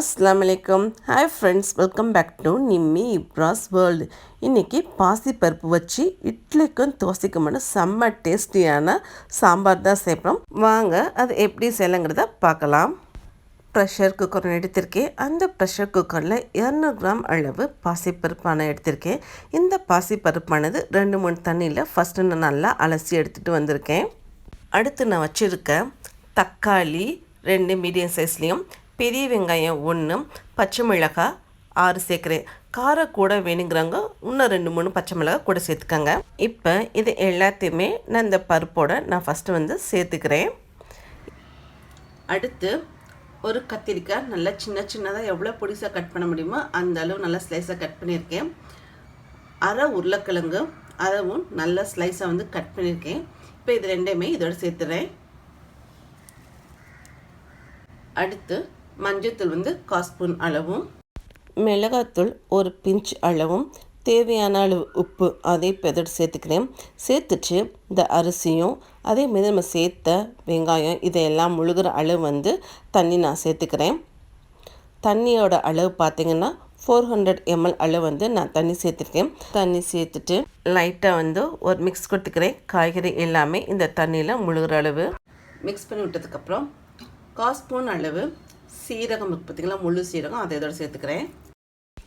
அஸ்லாம் வலைக்கம் hi friends welcome back to Nimmi Ibras world இன்றைக்கி பாசிப்பருப்பு வச்சு இட்லிக்கும் தோசைக்குமான செம்ம டேஸ்டியான சாம்பார் தான் சேர்ப்போம் வாங்க அது எப்படி செய்யலைங்கிறத பார்க்கலாம். ப்ரெஷர் குக்கர் எடுத்திருக்கேன். அந்த ப்ரெஷர் குக்கரில் இரநூறு கிராம் அளவு பாசிப்பருப்பான எடுத்திருக்கேன். இந்த பாசிப்பருப்பானது ரெண்டு மூணு தண்ணியில் ஃபஸ்ட்டு நான் நல்லா அலசி எடுத்துகிட்டு வந்திருக்கேன். அடுத்து நான் வச்சுருக்க தக்காளி ரெண்டு மீடியம் சைஸ்லேயும் பெரிய வெங்காயம் ஒன்று பச்சை மிளகாய் ஆறு சேர்க்குறேன். காரம் கூட வேணுங்கிறாங்க இன்னும் ரெண்டு மூணு பச்சை மிளகாய் கூட சேர்த்துக்கோங்க. இப்போ இது எல்லாத்தையுமே நான் இந்த பருப்போடு நான் ஃபஸ்ட்டு வந்து சேர்த்துக்கிறேன். அடுத்து ஒரு கத்திரிக்காய் நல்லா சின்ன சின்னதாக எவ்வளோ பொடிசாக கட் பண்ண முடியுமோ அந்த அளவு நல்லா ஸ்லைஸாக கட் பண்ணியிருக்கேன். அரை உருளைக்கிழங்கு அதவும் நல்லா ஸ்லைஸாக வந்து கட் பண்ணியிருக்கேன். இப்போ இது ரெண்டையுமே இதோட சேர்த்துறேன். அடுத்து மஞ்சத்தூள் வந்து காஸ்பூன் அளவும் மிளகாத்தூள் ஒரு பிஞ்ச் அளவும் தேவையான அளவு உப்பு அதே பெதட்டு சேர்த்துக்கிறேன். சேர்த்துட்டு இந்த அரிசியும் அதே மாதிரி நம்ம சேர்த்த வெங்காயம் இதையெல்லாம் முழுகிற அளவு வந்து தண்ணி நான் சேர்த்துக்கிறேன். தண்ணியோட அளவு பார்த்திங்கன்னா ஃபோர் ஹண்ட்ரட் எம்எல் அளவு வந்து நான் தண்ணி சேர்த்துருக்கேன். தண்ணி சேர்த்துட்டு லைட்டாக வந்து ஒரு மிக்ஸ் கொடுத்துக்கிறேன். காய்கறி எல்லாமே இந்த தண்ணியில் முழுகிற அளவு. மிக்ஸ் பண்ணி விட்டதுக்கப்புறம் கால் ஸ்பூன் அளவு சீரகம் பார்த்திங்களா முழு சீரகம் அதை இதோட சேர்த்துக்கிறேன்.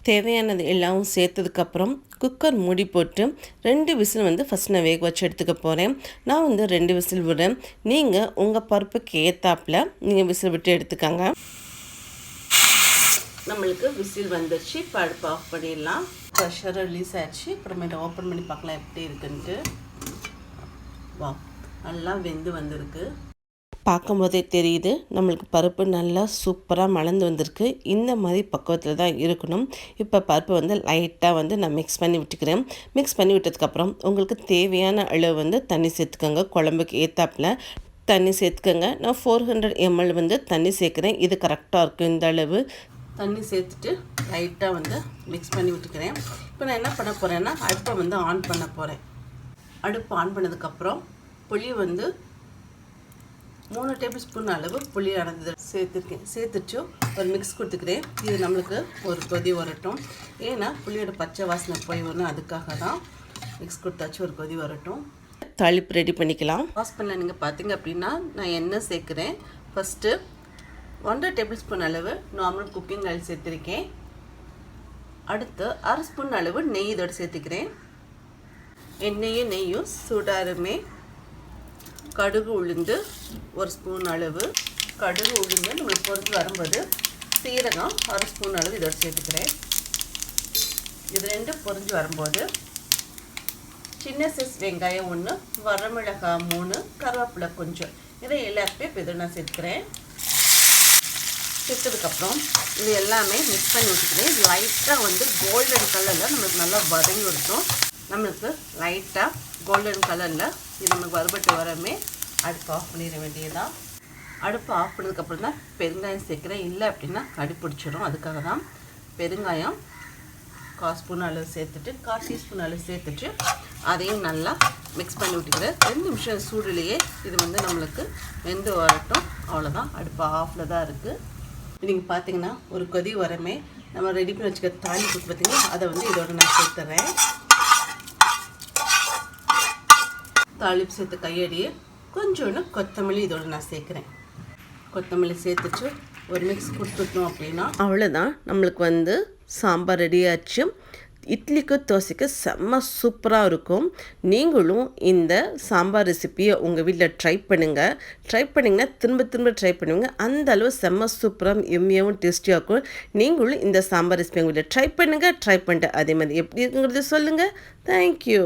தேவையானது எல்லாம் சேர்த்ததுக்கப்புறம் குக்கர் மூடி போட்டு ரெண்டு விசில் வந்து ஃபஸ்ட் நான் வேக வச்சு எடுத்துக்க போகிறேன் நான் வந்து ரெண்டு விசில் விடுறேன். நீங்கள் உங்கள் பருப்புக்கு ஏற்றாப்பில் நீங்கள் விசில் விட்டு எடுத்துக்கோங்க. நம்மளுக்கு விசில் வந்துடுச்சு அடுப்பு ஆஃப் பண்ணிடலாம். ப்ரெஷர் ரிலீஸ் ஆயிடுச்சு. அப்புறமேட்டு ஓப்பன் பண்ணி பார்க்கலாம் எப்படி இருக்குன்ட்டு. வா நல்லா வெந்து வந்திருக்கு. பார்க்கும்போதே தெரியுது நம்மளுக்கு பருப்பு நல்லா சூப்பராக மலர்ந்து வந்திருக்கு. இந்த மாதிரி பக்குவத்தில் தான் இருக்கணும். இப்போ பருப்பு வந்து லைட்டாக வந்து நான் மிக்ஸ் பண்ணி விட்டுக்கிறேன். மிக்ஸ் பண்ணி விட்டதுக்கப்புறம் உங்களுக்கு தேவையான அளவு வந்து தண்ணி சேர்த்துக்கோங்க. குழம்புக்கு ஏற்றாப்பில் தண்ணி சேர்த்துக்கோங்க. நான் ஃபோர் ஹண்ட்ரட் எம்எல் வந்து தண்ணி சேர்க்குறேன். இது கரெக்டாக இருக்கும் இந்த அளவு. தண்ணி சேர்த்துட்டு லைட்டாக வந்து மிக்ஸ் பண்ணி விட்டுக்கிறேன். இப்போ நான் என்ன பண்ண போகிறேன்னா அடுப்பை வந்து ஆன் பண்ண போகிறேன் அடுப்பு ஆன் பண்ணதுக்கப்புறம் புளி வந்து மூணு டேபிள் ஸ்பூன் அளவு புளி அடைஞ்சது சேர்த்துருக்கேன். சேர்த்துட்டு ஒரு மிக்ஸ் கொடுத்துக்கிறேன். இது நம்மளுக்கு ஒரு கொதி வரட்டும். ஏன்னா புளியோட பச்சை வாசனை போய் வரணும் அதுக்காக தான் மிக்ஸ் கொடுத்தாச்சு. ஒரு கொதி வரட்டும். தாளிப்பு ரெடி பண்ணிக்கலாம். வாஷ் பண்ணல. நீங்கள் பார்த்தீங்க அப்படின்னா நான் எண்ணெய் சேர்க்குறேன். ஃபஸ்ட்டு ஒன்றரை டேபிள் ஸ்பூன் அளவு நார்மல் குக்கிங் ஆயில் சேர்த்துருக்கேன். அடுத்து அரை ஸ்பூன் அளவு நெய் இதோடு சேர்த்துக்கிறேன். எண்ணெயும் நெய்யும் சூடாருமே. கடுகு உளுந்து ஒரு ஸ்பூன் அளவு. கடுகு உளுந்து நம்மளுக்கு பொறுத்து வரும்போது சீரகம் அரை ஸ்பூன் அளவு இதோட சேர்த்துக்கிறேன். இது ரெண்டும் பொறிஞ்சு வரும்போது சின்ன சைஸ் வெங்காயம் ஒன்று வரமிளகாய் மூணு கருவேப்பிலை கொஞ்சம். இதை எல்லாத்தையும் இப்போ இதை நான் சேர்த்துக்கிறேன். சேர்த்ததுக்கப்புறம் இது எல்லாமே மிக்ஸ் பண்ணி வச்சுக்கிறேன் லைட்டாக வந்து கோல்டன் கலரில் நம்மளுக்கு நல்லா வதங்கி விடுத்தோம் நம்மளுக்கு லைட்டாக கோல்டன் கலரில் இது நமக்கு வறுபட்டு வரமே அடுப்பு ஆஃப் பண்ணிட வேண்டியதான் அடுப்பு ஆஃப் பண்ணதுக்கப்புறம் தான் பெருங்காயம் சேர்க்குறேன். இல்லை அப்படின்னா கடி பிடிச்சிடும் அதுக்காக தான் பெருங்காயம் கால் ஸ்பூன் அளவு சேர்த்துட்டு கால் டீஸ்பூன் அளவு சேர்த்துட்டு அதையும் நல்லா மிக்ஸ் பண்ணி விட்டுக்கிறேன் ரெண்டு நிமிஷம் சூடுலேயே இது வந்து நம்மளுக்கு வெந்து வரட்டும். அவ்வளோதான் அடுப்பு ஆஃபில் தான் இருக்குது நீங்கள் பார்த்தீங்கன்னா ஒரு கொதி வரமே நம்ம ரெடி பண்ணி வச்சுக்க தாலி கொடுத்து பார்த்தீங்கன்னா அதை வந்து இதோட நான் சேர்த்துறேன். தாளிப்பு சேர்த்து கையடியே கொஞ்சோண்டு கொத்தமல்லி இதோடு நான் சேர்க்குறேன். கொத்தமல்லி சேர்த்துச்சு ஒரு மிக்ஸ் கொடுத்துட்டோம் அப்படின்னா அவ்வளோதான் நம்மளுக்கு வந்து சாம்பார் ரெடியாச்சும் இட்லிக்கு தோசைக்கு செம்ம சூப்பராக இருக்கும். நீங்களும் இந்த சாம்பார் ரெசிப்பியை உங்கள் வீட்டில் ட்ரை பண்ணுங்கள் ட்ரை பண்ணிங்கன்னா திரும்ப திரும்ப ட்ரை பண்ணுவீங்க. அந்த அளவு செம்ம சூப்பராக எம்மியாகவும் டேஸ்டியாக இருக்கும். நீங்களும் இந்த சாம்பார் ரெசிபி உங்கள் வீட்டில் ட்ரை பண்ணுங்கள் ட்ரை பண்ணிட்டு அதே மாதிரி எப்படி இருக்குங்கிறது சொல்லுங்கள் தேங்க்யூ